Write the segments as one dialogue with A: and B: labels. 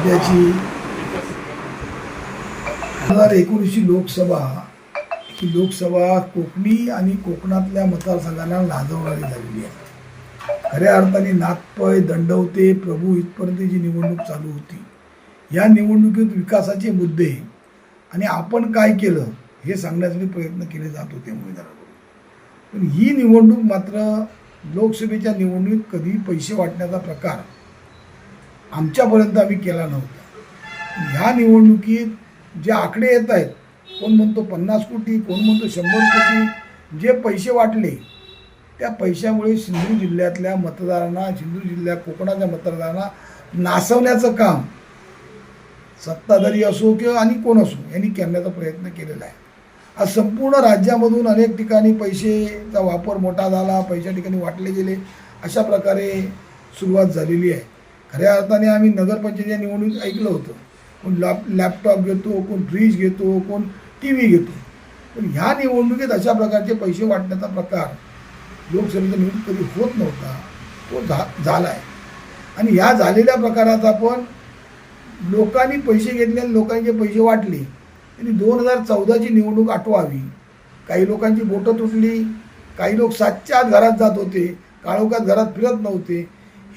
A: सध्याची दोन हजार एकोणीसची लोकसभा ही लोकसभा कोकणी आणि कोकणातल्या मतदारसंघांना लाजवणारी झालेली आहे. खऱ्या अर्थाने नागपय दंडवते प्रभू इथपर्यंत जी निवडणूक चालू होती या निवडणुकीत विकासाचे मुद्दे आणि आपण काय केलं हे सांगण्यासाठी प्रयत्न केले जात होते उमेदवाराकडून. पण ही निवडणूक मात्र लोकसभेच्या निवडणुकीत कधी पैसे वाटण्याचा प्रकार आमच्यापर्यंत आम्ही केला नव्हता. ह्या निवडणुकीत जे आकडे येत आहेत कोण म्हणतो पन्नास कोटी कोण म्हणतो शंभर कोटी जे पैसे वाटले त्या पैशामुळे सिंधू जिल्ह्यातल्या मतदारांना सिंधू जिल्ह्यात कोकणाच्या मतदारांना नासवण्याचं काम सत्ताधारी असो किंवा आणि कोण असो यांनी करण्याचा प्रयत्न केलेला आहे. आज संपूर्ण राज्यामधून अनेक ठिकाणी पैसेचा वापर मोठा झाला पैशा ठिकाणी वाटले गेले अशा प्रकारे सुरुवात झालेली आहे. खऱ्या अर्थाने आम्ही नगरपंचायतीच्या निवडणूक ऐकलं होतं. कोण लॅप लॅपटॉप घेतो कोण फ्रीज घेतो कोण टी व्ही घेतो. पण ह्या निवडणुकीत अशा प्रकारचे पैसे वाटण्याचा प्रकार लोकसभेच्या निवडणूक कधी होत नव्हता तो झा झाला आहे आणि ह्या झालेल्या प्रकारात आपण लोकांनी पैसे घेतले आणि लोकांचे पैसे वाटले. आणि दोन हजार चौदाची निवडणूक आठवावी. काही लोकांची बोटं तुटली काही लोक सातच्या आत घरात जात होते काळोखात घरात फिरत नव्हते.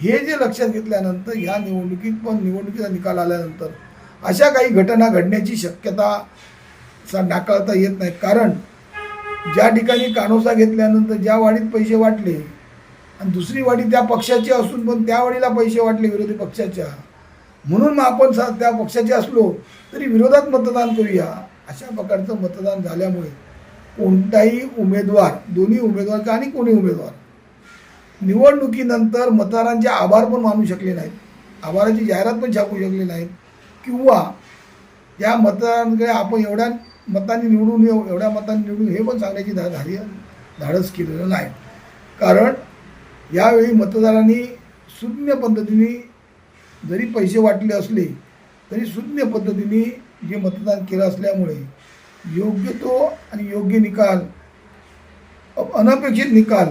A: हे जे लक्षात घेतल्यानंतर ह्या निवडणुकीत पण निवडणुकीचा निकाल आल्यानंतर अशा काही घटना घडण्याची शक्यता सा नाकारता येत नाही कारण ज्या ठिकाणी कानोसा घेतल्यानंतर ज्या वाडीत पैसे वाटले आणि दुसरी वाडी त्या पक्षाची असून पण त्या वाडीला पैसे वाटले विरोधी पक्षाच्या. म्हणून मग आपण सा त्या पक्षाचे असलो तरी विरोधात मतदान करूया. अशा प्रकारचं मतदान झाल्यामुळे कोणताही उमेदवार दोन्ही उमेदवार आणि कोणी उमेदवार निवडणुकीनंतर मतदारांचे आभार पण मानू शकले नाहीत. आभाराची जाहिरात पण छापू शकले नाहीत. किंवा या मतदारांकडे आपण एवढ्या मतांनी निवडून येऊ एवढ्या मतांनी निवडून हे पण सांगण्याची धा धार्य धाडस केलेलं नाही. कारण यावेळी मतदारांनी शून्य पद्धतीने जरी पैसे वाटले असले तरी शून्य पद्धतीने जे मतदान केलं असल्यामुळे योग्य तो आणि योग्य निकाल अनपेक्षित निकाल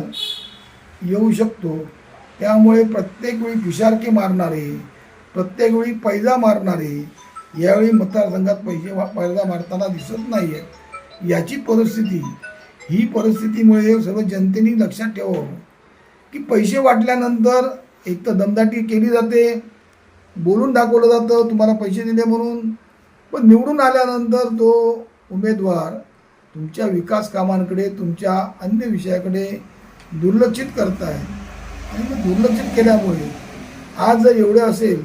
A: येऊ शकतो. त्यामुळे प्रत्येक वेळी पिशारके मारणारे प्रत्येक वेळी पैजा मारणारे यावेळी मतदारसंघात पैसे वा- पैजा मारताना दिसत नाही आहेत याची परिस्थिती ही परिस्थितीमुळे सर्व जनतेने लक्षात ठेवावं की पैसे वाटल्यानंतर एक तर दमदाटी केली जाते बोलून दाखवलं जातं तुम्हाला पैसे दिले म्हणून. पण निवडून आल्यानंतर तो उमेदवार तुमच्या विकास कामांकडे तुमच्या अन्य विषयाकडे दुर्लक्षित करताय. आणि मग दुर्लक्षित केल्यामुळे आज जर एवढे असेल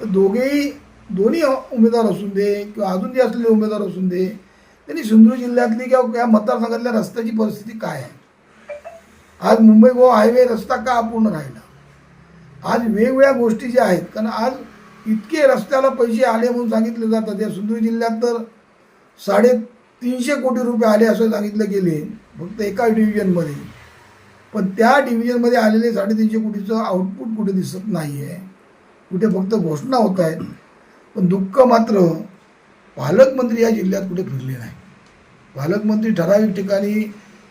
A: तर दोघेही दोन्ही उमेदवार असून दे किंवा अजून जे असलेले उमेदवार असून दे त्यांनी सिंधुदुर्ग जिल्ह्यातली किंवा या मतदारसंघातल्या रस्त्याची परिस्थिती काय आहे? आज मुंबई गोवा हायवे रस्ता का अपूर्ण राहिला? आज वेगवेगळ्या गोष्टी ज्या आहेत कारण आज इतके रस्त्याला पैसे आले म्हणून सांगितले जातात. या सिंधुदुर्ग जिल्ह्यात तर साडेतीनशे कोटी रुपये आले असं सांगितलं गेले फक्त एका डिव्हिजनमध्ये पण त्या डिव्हिजनमध्ये आलेले साडेतीनशे कोटीचं आउटपुट कुठे दिसत नाही आहे कुठे फक्त घोषणा होत आहेत. पण दुःख मात्र पालकमंत्री या जिल्ह्यात कुठे फिरले नाही. पालकमंत्री ठराविक ठिकाणी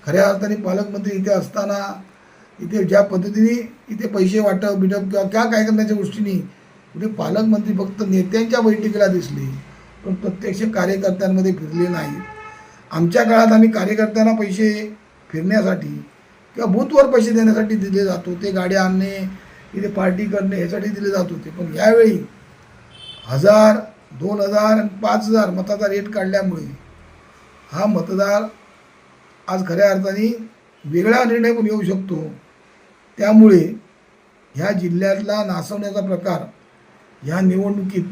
A: खऱ्या अर्थाने पालकमंत्री इथे असताना इथे ज्या पद्धतीने इथे पैसे वाटप बिटप किंवा क्या काय करण्याच्या गोष्टीने कुठे पालकमंत्री फक्त नेत्यांच्या बैठकीला दिसले पण प्रत्यक्ष कार्यकर्त्यांमध्ये फिरले नाहीत. आमच्या काळात आम्ही कार्यकर्त्यांना पैसे फिरण्यासाठी किंवा बूथवर पैसे देण्यासाठी दिले जात. होते गाड्या आणणे इथे पार्टी करणे ह्यासाठी दिले जात होते. पण यावेळी हजार दोन हजार आणि पाच हजार मताचा रेट काढल्यामुळे हा मतदार आज खऱ्या अर्थाने वेगळा निर्णय पण येऊ शकतो. त्यामुळे ह्या जिल्ह्यातला नासवण्याचा प्रकार ह्या निवडणुकीत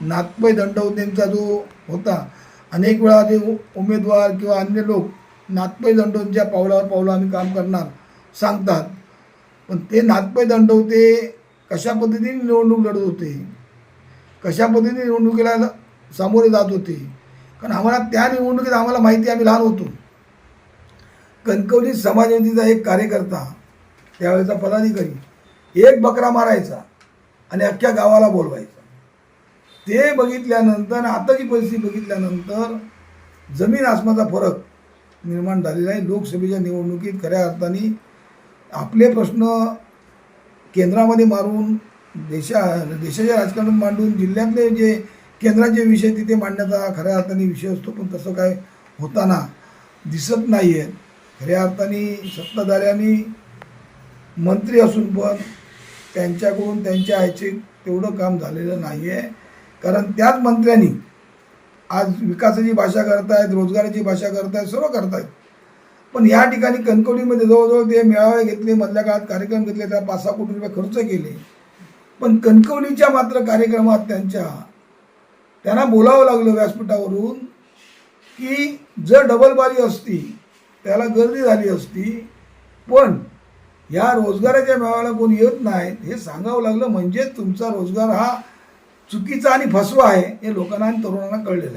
A: नागपै दंडवतेंचा जो होता अनेक वेळा जे उ- उमेदवार किंवा अन्य लोक नागपै दंडवतेच्या पावलावर पावलं आम्ही काम करणार सांगतात. पण ते नागपै दंडवते कशा पद्धतीने निवडणूक लढत होते? कशा पद्धतीने निवडणुकीला सामोरे जात होते? कारण आम्हाला त्या निवडणुकीत आम्हाला माहिती आम्ही लहान होतो. कणकवली समाजवादीचा एक कार्यकर्ता त्यावेळेचा पदाधिकारी एक बकरा मारायचा आणि अख्ख्या गावाला बोलवायचा. ते बघितल्यानंतर आणि आताची परिस्थिती बघितल्यानंतर जमीन आसमाचा फरक निर्माण झालेला आहे. लोकसभेच्या निवडणुकीत खऱ्या अर्थाने आपले प्रश्न केंद्रामध्ये मारून देशा देशाच्या राजकारणात मांडून जिल्ह्यातले जे केंद्राचे विषय तिथे मांडण्याचा खऱ्या अर्थाने विषय असतो पण तसं काय होताना दिसत नाही आहे खऱ्या अर्थाने सत्ताधाऱ्यांनी मंत्री असून पण त्यांच्याकडून त्यांच्या आयचे तेवढं काम झालेलं नाही आहे कारण त्याच मंत्र्यांनी आज विकासाची भाषा करतायत रोजगाराची भाषा करतायत सर्व करतायत. पण या ठिकाणी कणकवलीमध्ये जवळजवळ ते मेळावे घेतले मधल्या काळात कार्यक्रम घेतले त्या पाच सहा कोटी रुपये खर्च केले. पण कणकवलीच्या मात्र कार्यक्रमात त्यांच्या त्यांना बोलावं लागलं व्यासपीठावरून की जर डबलबारी असती त्याला गर्दी झाली असती पण या रोजगाराच्या मेळाव्याला कोण येत नाहीत हे सांगावं लागलं. म्हणजे तुमचा रोजगार हा चुकीचा आणि फसवा आहे हे लोकांना आणि तरुणांना कळलेलं आहे.